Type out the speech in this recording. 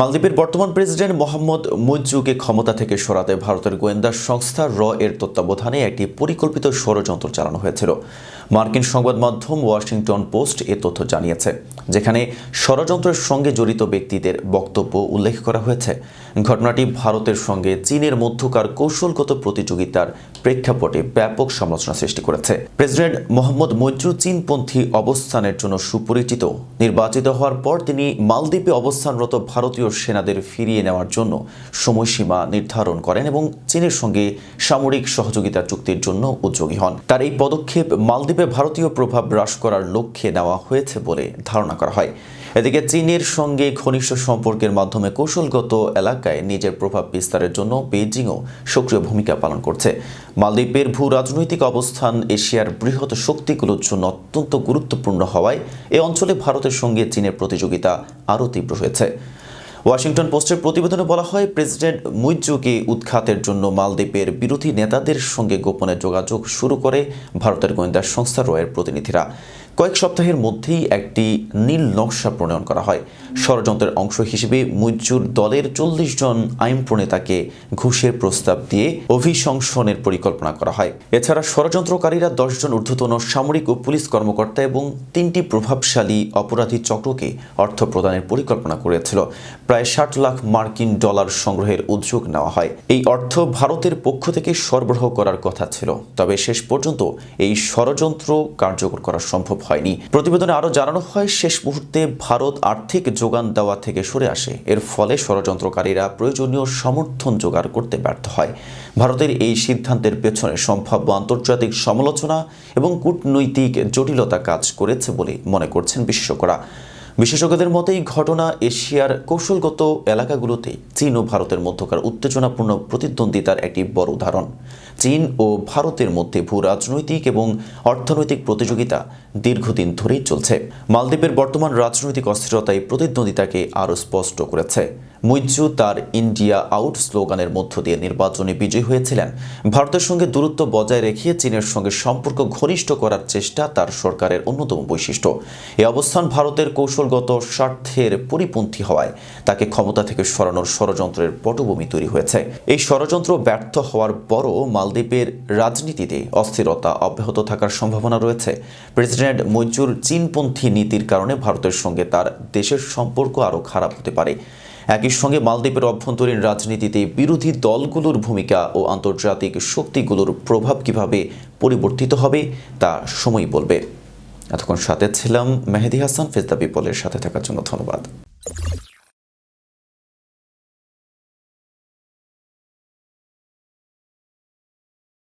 মালদ্বীপের বর্তমান প্রেসিডেন্ট মোহাম্মদ মুজ্জুকে ক্ষমতা থেকে সরাতে ভারতের গোয়েন্দা সংস্থা র এর তত্ত্বাবধানে একটি পরিকল্পিত ষড়যন্ত্র চালানো হয়েছিল। মার্কিন সংবাদ মাধ্যম ওয়াশিংটন পোস্ট এ তথ্য জানিয়েছে, যেখানে ষড়যন্ত্রের সঙ্গে জড়িত ব্যক্তিদের বক্তব্য উল্লেখ করা হয়েছে। ঘটনাটি ভারতের সঙ্গে চীনের মধ্যকার কৌশলগত প্রতিযোগিতার প্রেক্ষাপটে ব্যাপক সমালোচনা সৃষ্টি করেছে। প্রেসিডেন্ট মোহাম্মদ মৈত্রু চীনপন্থী অবস্থানের জন্য সুপরিচিত। নির্বাচিত হওয়ার পর তিনি মালদ্বীপে অবস্থানরত ভারতীয় সেনাদের ফিরিয়ে নেওয়ার জন্য সময়সীমা নির্ধারণ করেন এবং চীনের সঙ্গে সামরিক সহযোগিতা চুক্তির জন্য উদ্যোগী হন। তার এই পদক্ষেপ মালদ্বীপে ভারতীয় প্রভাব হ্রাস করার লক্ষ্যে নেওয়া হয়েছে বলে ধারণা করা হয়। এদিকে চীনের সঙ্গে ঘনিষ্ঠ সম্পর্কের মাধ্যমে কৌশলগত এলাকায় নিজের প্রভাব বিস্তারের জন্য বেইজিংও সক্রিয় ভূমিকা পালন করছে। মালদ্বীপের ভূ রাজনৈতিক অবস্থান এশিয়ার বৃহৎ শক্তিগুলোর জন্য অত্যন্ত গুরুত্বপূর্ণ হওয়ায় এ অঞ্চলে ভারতের সঙ্গে চীনের প্রতিযোগিতা আরও তীব্র হয়েছে। ওয়াশিংটন পোস্টের প্রতিবেদনে বলা হয়, প্রেসিডেন্ট মুইজুকে উৎখাতের জন্য মালদ্বীপের বিরোধী নেতাদের সঙ্গে গোপনে যোগাযোগ শুরু করে ভারতের গোয়েন্দা সংস্থা রয়ের প্রতিনিধিরা। কয়েক সপ্তাহের মধ্যেই একটি নীল নকশা প্রণয়ন করা হয়। ষড়যন্ত্রের অংশ হিসেবে মুইজ্জুর দলের চল্লিশ জন আইন প্রণেতাকে ঘুষের প্রস্তাব দিয়ে অভিশংসনের পরিকল্পনা করা হয়। এছাড়া ষড়যন্ত্রকারীরা দশজন ঊর্ধ্বতন সামরিক ও পুলিশ কর্মকর্তা এবং তিনটি প্রভাবশালী অপরাধী চক্রকে অর্থ প্রদানের পরিকল্পনা করেছিল। প্রায় ষাট লাখ মার্কিন ডলার সংগ্রহের উদ্যোগ নেওয়া হয়। এই অর্থ ভারতের পক্ষ থেকে সরবরাহ করার কথা ছিল। তবে শেষ পর্যন্ত এই ষড়যন্ত্র কার্যকর করা সম্ভব হয়নি। প্রতিবেদনে আরও জানানো হয়, শেষ মুহূর্তে ভারত আর্থিক যোগান দেওয়া থেকে সরে আসে। এর ফলে ষড়যন্ত্রকারীরা প্রয়োজনীয় সমর্থন জোগাড় করতে ব্যর্থ হয়। ভারতের এই সিদ্ধান্তের পেছনে সম্ভাব্য আন্তর্জাতিক সমালোচনা এবং কূটনৈতিক জটিলতা কাজ করেছে বলে মনে করছেন বিশেষজ্ঞরা। বিশেষজ্ঞদের মতে এই ঘটনা এশিয়ার কৌশলগত এলাকাগুলোতে চীন ও ভারতের মধ্যকার উত্তেজনাপূর্ণ প্রতিদ্বন্দ্বিতার একটি বড় উদাহরণ। চীন ও ভারতের মধ্যে ভূ রাজনৈতিক এবং অর্থনৈতিক প্রতিযোগিতা দীর্ঘদিন ধরেই চলছে। মালদ্বীপের বর্তমান রাজনৈতিক অস্থিরতা এই প্রতিদ্বন্দ্বিতাকে আরও স্পষ্ট করেছে। মুইজ্জু তার ইন্ডিয়া আউট স্লোগানের মধ্য দিয়ে নির্বাচনে বিজয়ী হয়েছিলেন। ভারতের সঙ্গে দূরত্ব বজায় রেখে চীনের সঙ্গে সম্পর্ক ঘনিষ্ঠ করার চেষ্টা তার সরকারের অন্যতম বৈশিষ্ট্য। এ অবস্থান ভারতের কৌশলগত স্বার্থের পরিপন্থী হওয়ায় তাকে ক্ষমতা থেকে সরানোর ষড়যন্ত্রের পটভূমি তৈরি হয়েছে। এই ষড়যন্ত্র ব্যর্থ হওয়ার পরও মালদ্বীপের রাজনীতিতে অস্থিরতা অব্যাহত থাকার সম্ভাবনা রয়েছে। প্রেসিডেন্ট মৈজুর চীনপন্থী নীতির কারণে ভারতের সঙ্গে তার দেশের সম্পর্ক আরও খারাপ হতে পারে। একই সঙ্গে মালদ্বীপের অভ্যন্তরীণ রাজনীতিতে বিরোধী দলগুলোর ভূমিকা ও আন্তর্জাতিক শক্তিগুলোর প্রভাব কীভাবে পরিবর্তিত হবে, তা সময় বলবে। এতক্ষণ সাথে ছিলাম মেহেদি হাসান ফেজদা পিপলের সাথে থাকার জন্য ধন্যবাদ।